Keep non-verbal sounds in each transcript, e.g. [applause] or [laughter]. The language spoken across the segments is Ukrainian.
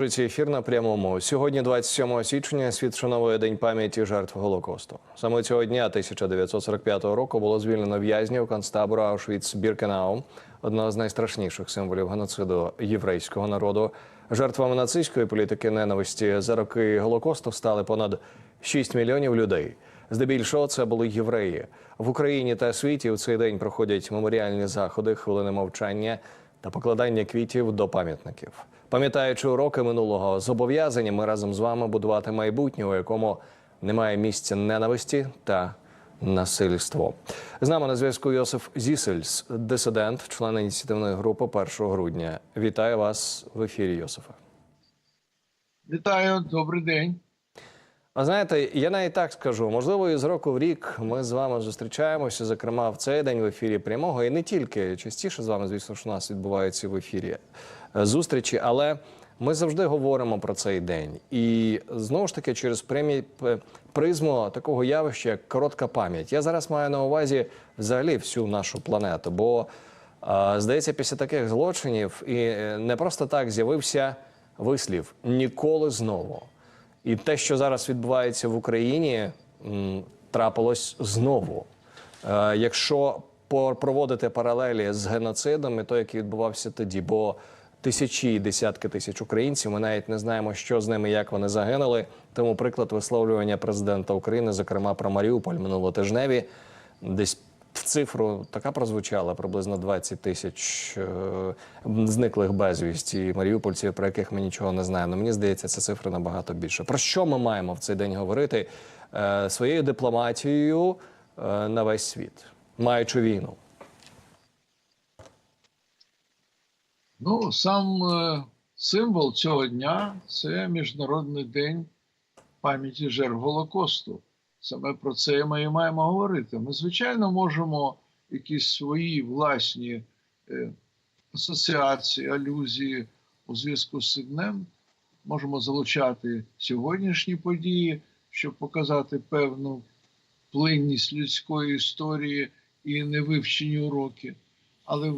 Ефір на прямому. Сьогодні, 27 січня, світ вшановує День пам'яті жертв Голокосту. Саме цього дня 1945 року було звільнено в'язнів концтабору Аушвіц-Біркенау, одного з найстрашніших символів геноциду єврейського народу. Жертвами нацистської політики ненависті за роки Голокосту стали понад 6 мільйонів людей. Здебільшого це були євреї. В Україні та світі у цей день проходять меморіальні заходи, хвилини мовчання та покладання квітів до пам'ятників. Пам'ятаючи уроки минулого зобов'язання, ми разом з вами будувати майбутнє, у якому немає місця ненависті та насильство. З нами на зв'язку Йосиф Зісельс, дисидент, член ініціативної групи 1 грудня. Вітаю вас в ефірі, Йосифе. Вітаю, добрий день. А знаєте, я навіть так скажу. Можливо, із року в рік ми з вами зустрічаємося, зокрема в цей день в ефірі прямого, і не тільки частіше з вами, звісно, що у нас відбуваються в ефірі зустрічі, але ми завжди говоримо про цей день. І знову ж таки, через премі... призму такого явища, як коротка пам'ять. Я зараз маю на увазі взагалі всю нашу планету. Бо е, здається, після таких злочинів і е, не просто так з'явився вислів ніколи знову. І те, що зараз відбувається в Україні, трапилось знову. Е, Якщо проводити паралелі з геноцидом, і той, який відбувався тоді, бо тисячі і десятки тисяч українців, ми навіть не знаємо, що з ними, як вони загинули. Тому приклад висловлювання президента України, зокрема про Маріуполь минулотижневі, десь в цифру така прозвучала приблизно 20 тисяч е, зниклих безвісті маріупольців, про яких ми нічого не знаємо. Мені здається, ця цифра набагато більше. Про що ми маємо в цей день говорити е, своєю дипломатією е, на весь світ, маючи війну? Ну, сам е, символ цього дня це Міжнародний день пам'яті жертв Голокосту. Саме про це ми і маємо говорити. Ми, звичайно, можемо якісь свої власні е, асоціації, алюзії у зв'язку з днем. Можемо залучати сьогоднішні події, щоб показати певну плинність людської історії і невивчені уроки. Але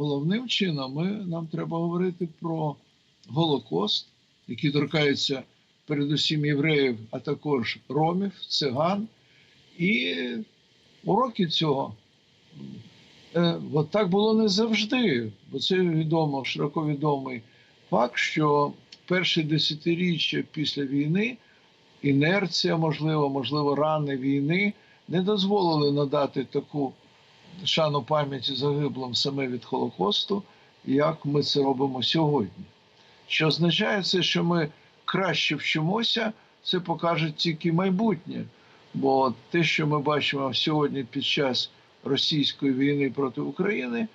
головним чином ми, нам треба говорити про Голокост, який торкається передусім євреїв, а також ромів, циган. І уроки цього. Е, от так було не завжди, бо це відомо, широко відомий факт, що перші десятиріччя після війни інерція, можливо, можливо, рани війни не дозволили надати таку шану пам'яті загиблим саме від Холокосту, як ми це робимо сьогодні. Що означає це, що ми краще вчимося, це покаже тільки майбутнє. Бо те, що ми бачимо сьогодні під час російської війни проти України,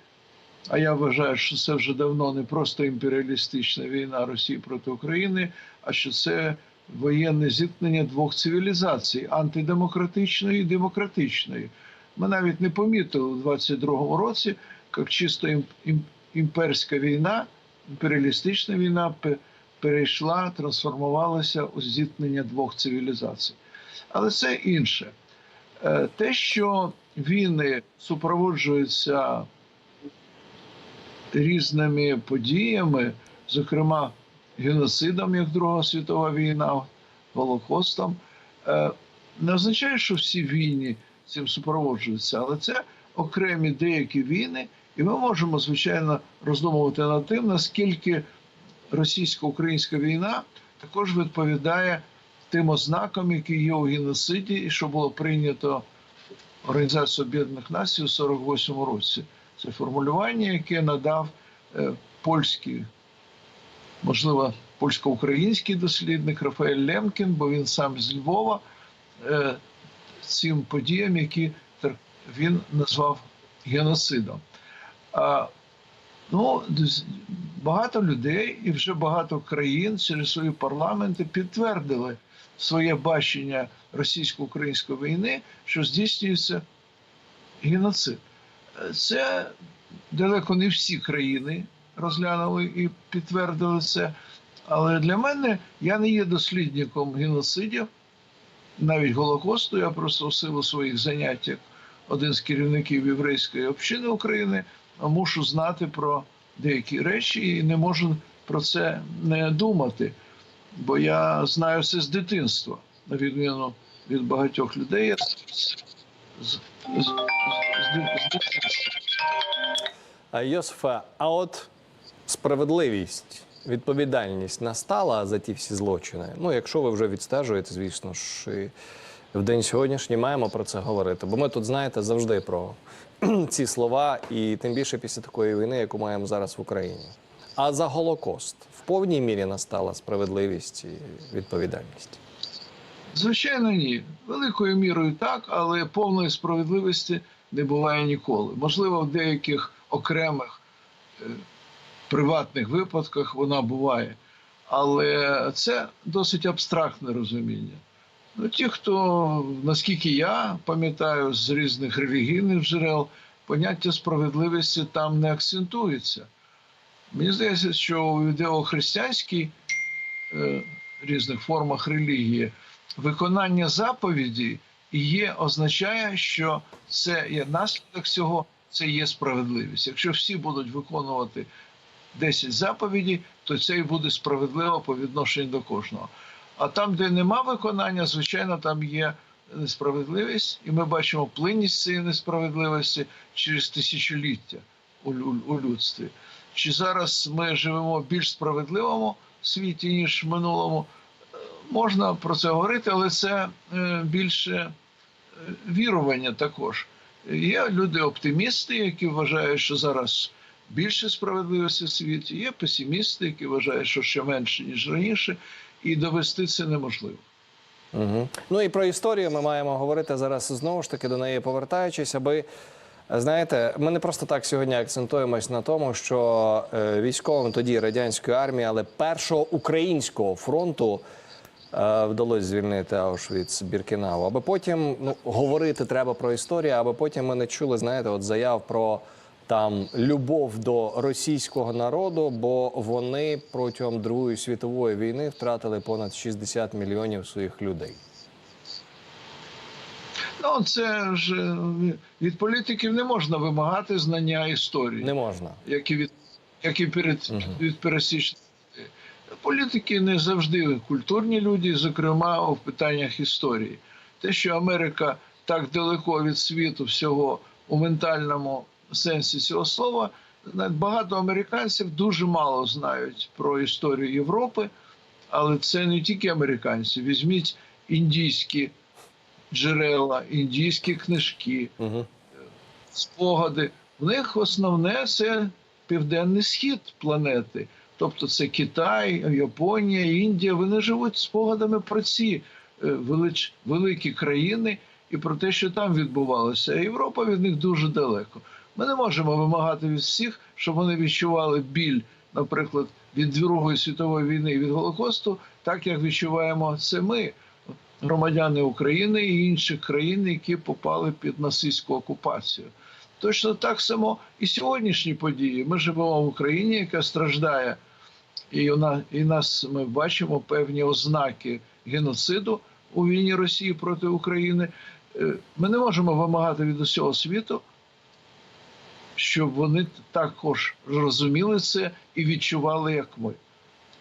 а я вважаю, що це вже давно не просто імперіалістична війна Росії проти України, а що це воєнне зіткнення двох цивілізацій антидемократичної і демократичної. Ми навіть не помітили у 22-му році, як чисто ім- ім- імперська війна, імперіалістична війна пе- перейшла, трансформувалася у зіткнення двох цивілізацій. Але це інше. Е, Те, що війни супроводжуються різними подіями, зокрема геноцидом, як Друга світова війна, Голокостом, е, не означає, що всі війни цим супроводжуються, але це окремі деякі війни, і ми можемо, звичайно, роздумувати над тим, наскільки російсько-українська війна також відповідає тим ознакам, які є у геноциді, і що було прийнято Організацією Об'єднаних Націй у 48-му році. Це формулювання, яке надав е, польський, можливо, польсько-український дослідник Рафаель Лемкін, бо він сам з Львова, е, цим подіям, які він назвав геноцидом. А, ну, багато людей і вже багато країн через свої парламенти підтвердили своє бачення російсько-української війни, що здійснюється геноцид. Це далеко не всі країни розглянули і підтвердили це. Але для мене я не є дослідником геноцидів, навіть Голокосту. Я просто в силу своїх занять як один з керівників єврейської общини України мушу знати про деякі речі і не можу про це не думати, бо я знаю це з дитинства, на відміну від багатьох людей. Я з, з, з, з, з дитинства. А, а от справедливість, відповідальність настала за ті всі злочини. Ну, якщо ви вже відстежуєте, звісно ж, і в день сьогоднішній маємо про це говорити. Бо ми тут, знаєте, завжди про [clears throat] ці слова, і тим більше після такої війни, яку маємо зараз в Україні. А за Голокост в повній мірі настала справедливість і відповідальність. Звичайно, ні. Великою мірою так, але повної справедливості не буває ніколи. Можливо, в деяких окремих е, приватних випадках вона буває. Але це досить абстрактне розуміння. Ну, ті, хто, наскільки я пам'ятаю з різних релігійних джерел, поняття справедливості там не акцентується. Мені здається, що у ідеохристиянській е, різних формах релігії виконання заповіді є, означає, що це є наслідок цього, це є справедливість. Якщо всі будуть виконувати 10 заповідей, то це і буде справедливо по відношенню до кожного. А там, де нема виконання, звичайно, там є несправедливість, і ми бачимо плинність цієї несправедливості через тисячоліття у, лю- у людстві. Чи зараз ми живемо в більш справедливому світі, ніж в минулому? Можна про це говорити, але це е, більше е, вірування також. Є люди-оптимісти, які вважають, що зараз більше справедливості в світі. Є песимісти, які вважають, що ще менше, ніж раніше, і довести це неможливо. Угу. Ну і про історію ми маємо говорити зараз знову ж таки до неї повертаючись, аби знаєте, ми не просто так сьогодні акцентуємось на тому, що е, військовим тоді радянської армії, але першого українського фронту. е, Вдалося звільнити Аушвіц Біркінау, аби потім ну говорити треба про історію, аби потім ми не чули, знаєте, от заяв про там любов до російського народу, бо вони протягом Другої світової війни втратили понад 60 мільйонів своїх людей. Ну, це ж е, від політиків не можна вимагати знання історії. Не можна. як і від, як і перед, від пересічних. Політики не завжди культурні люди, зокрема в питаннях історії. Те, що Америка так далеко від світу всього у ментальному сенсі цього слова, багато американців дуже мало знають про історію Європи, але це не тільки американці. Візьміть індійські джерела, індійські книжки, Угу. спогади. В них основне це південний схід планети. Тобто це Китай, Японія, Індія. Вони живуть спогадами про ці е, велич, великі країни і про те, що там відбувалося. А Європа від них дуже далеко. Ми не можемо вимагати від всіх, щоб вони відчували біль, наприклад, від Другої світової війни від Голокосту, так як відчуваємо це ми, громадяни України і інших країн, які попали під нацистську окупацію. Точно так само і сьогоднішні події. Ми живемо в Україні, яка страждає, і вона і нас ми бачимо певні ознаки геноциду у війні Росії проти України. Е, Ми не можемо вимагати від усього світу, щоб вони також розуміли це і відчували, як ми.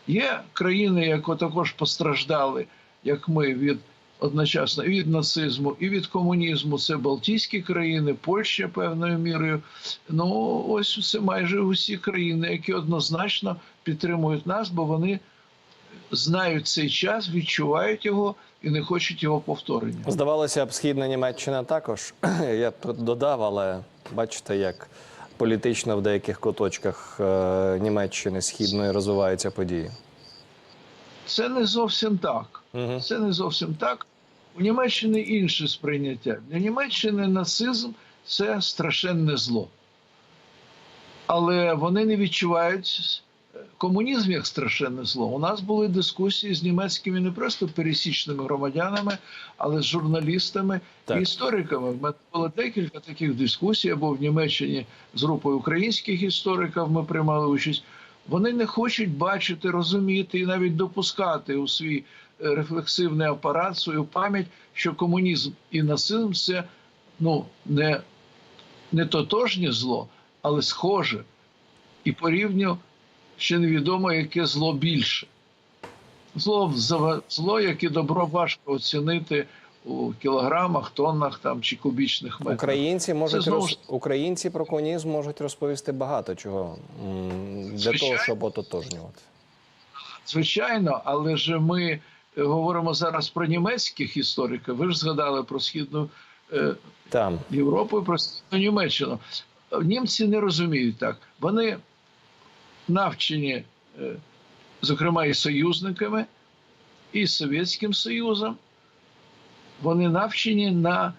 Є країни, які також постраждали, як ми, від одночасно і від нацизму, і від комунізму. Це Балтійські країни, Польща певною мірою. Ну ось це майже усі країни, які однозначно підтримують нас, бо вони знають цей час, відчувають його і не хочуть його повторення. Здавалося б, східна Німеччина також. [clears throat] Я б додав, але бачите, як політично в деяких куточках е, Німеччини східної розвиваються події. Це не зовсім так. Угу. Це не зовсім так. У Німеччини інше сприйняття. Для Німеччини нацизм це страшенне зло. Але вони не відчувають комунізм як страшенне зло. У нас були дискусії з німецькими не просто пересічними громадянами, але з журналістами Так. і істориками. В мене було декілька таких дискусій, або в Німеччині з групою українських істориків ми приймали участь. Вони не хочуть бачити, розуміти і навіть допускати у свій е, рефлексивний апарат, свою пам'ять, що комунізм і нацизм це ну, не, не тотожнє зло, але схоже. І по рівню ще невідомо, яке зло більше. Зло, зло, як і добро важко оцінити у кілограмах, тоннах там, чи кубічних метрах. Українці можуть роз... українці про комунізм можуть розповісти багато чого для Звичайно. того, щоб ототожнювати. Звичайно, але ж ми е, говоримо зараз про німецьких істориків. Ви ж згадали про східну е, Там Європу і про східну Німеччину. Німці не розуміють так. Вони навчені, е, зокрема, і союзниками, і Совєтським Союзом. Вони навчені на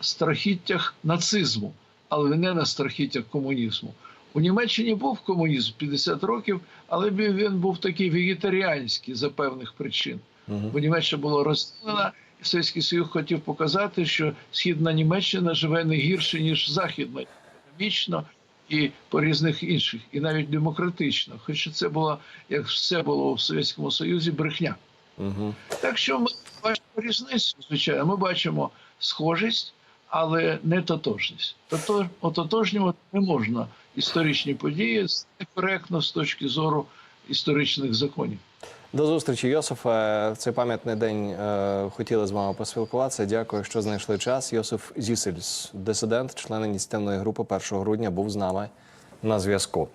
страхіттях нацизму, але не на страхіттях комунізму. У Німеччині був комунізм 50 років, але він був такий вегетаріанський за певних причин. Бо Німеччина була розділена, і Совєтський Союз хотів показати, що східна Німеччина живе не гірше, ніж західна, економічно і по різних інших, і навіть демократично. Хоча це було, як все було в Совєтському Союзі, брехня. Угу. Так що ми бачимо різницю, звичайно, ми бачимо схожість, але не тотожність. Тото- ототожнювати не можна історичні події це некоректно з точки зору історичних законів. До зустрічі, Йосифе. Цей пам'ятний день е, хотіли з вами поспілкуватися. Дякую, що знайшли час. Йосиф Зісельс, дисидент, член ініціативної групи 1 грудня, був з нами на зв'язку.